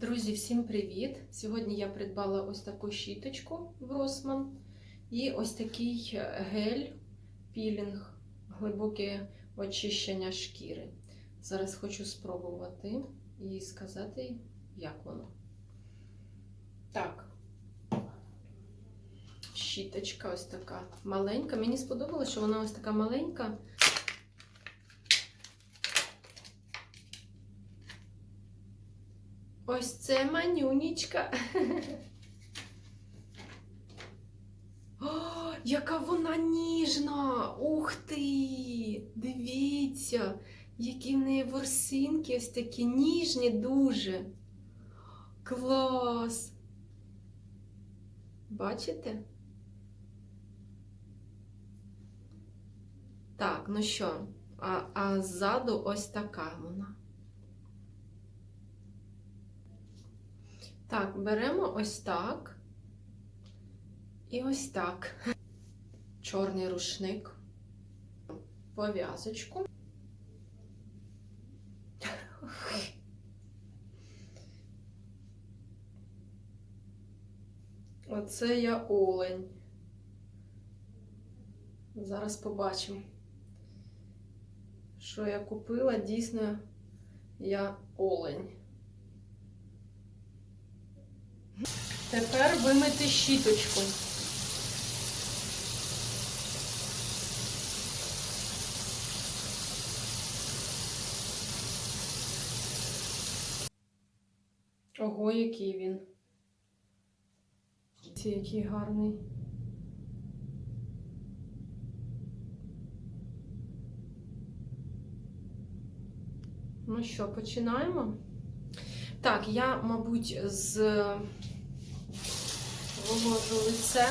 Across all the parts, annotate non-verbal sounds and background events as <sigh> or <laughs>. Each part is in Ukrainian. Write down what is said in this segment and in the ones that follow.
Друзі, всім привіт! Сьогодні я придбала ось таку щіточку в Росман і ось такий е, гель пілінг, глибоке очищення шкіри. Зараз хочу спробувати і сказати, як воно. Так, щіточка ось така маленька. Мені сподобалося, що вона ось така маленька. Ось це манюнічка. О, яка вона ніжна! Ух ти! Дивіться, які в неї ворсинки ось такі ніжні дуже. Клас! Бачите? Так, ну що, а, а ззаду ось така вона. Так, беремо ось так. І ось так. Чорний рушник, пов'язочку. Оце я олень. Зараз побачимо, що я купила. Дійсно, я олень. Тепер вимити щіточку. Ого, який він. Ці який гарний. Ну що, починаємо? Так, я, мабуть, з вивожу лице.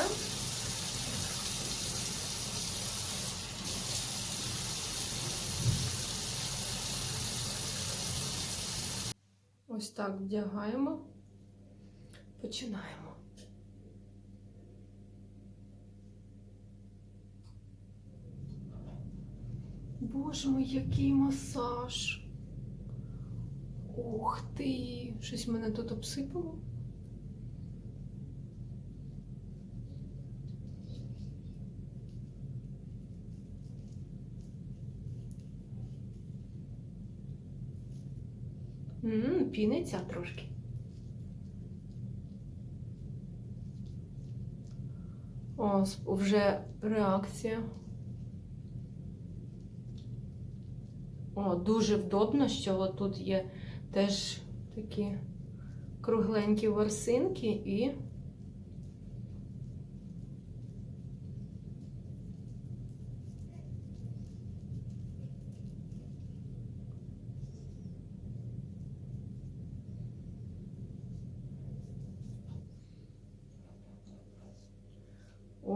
Ось так вдягаємо, починаємо. Боже мой, який масаж! Ух ти! Щось мене тут обсипало. Ммм, піниться трошки. О, вже реакція. О, дуже вдобно, що тут є теж такі кругленькі ворсинки і.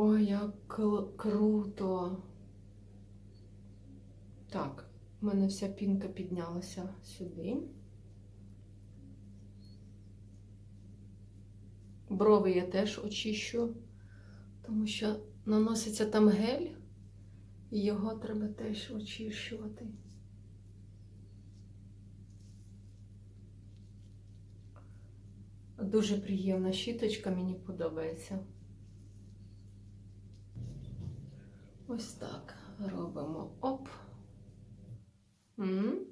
Ой, як круто. Так, у мене вся пінка піднялася сюди. Брови я теж очищу, тому що наноситься там гель, і його треба теж очищувати. Дуже приємна щіточка, мені подобається. Ось так робимо оп. М.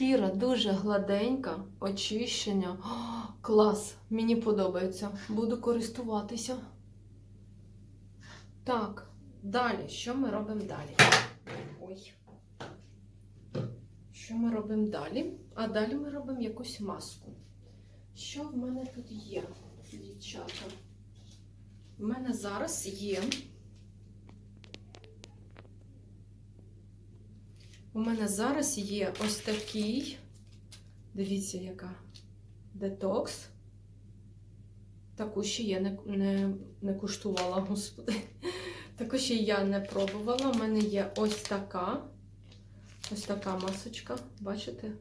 Шкіра дуже гладенька, очищення. О, клас! Мені подобається. Буду користуватися. Так, далі. Що ми робимо далі? Ой. Що ми робимо далі? А далі ми робимо якусь маску. Що в мене тут є, дівчата? У мене зараз є. У мене зараз є ось такий, дивіться, яка детокс. Таку ще я не, не, не куштувала, господи. <laughs> Також і я не пробувала. У мене є ось така. Ось така масочка, бачите?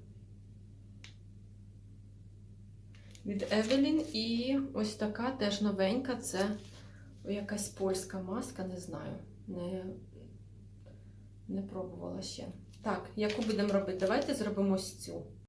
Від Evelyn і ось така теж новенька. Це якась польська маска, не знаю. Не, не пробувала ще. Так, яку будемо робити? Давайте зробимо ось цю.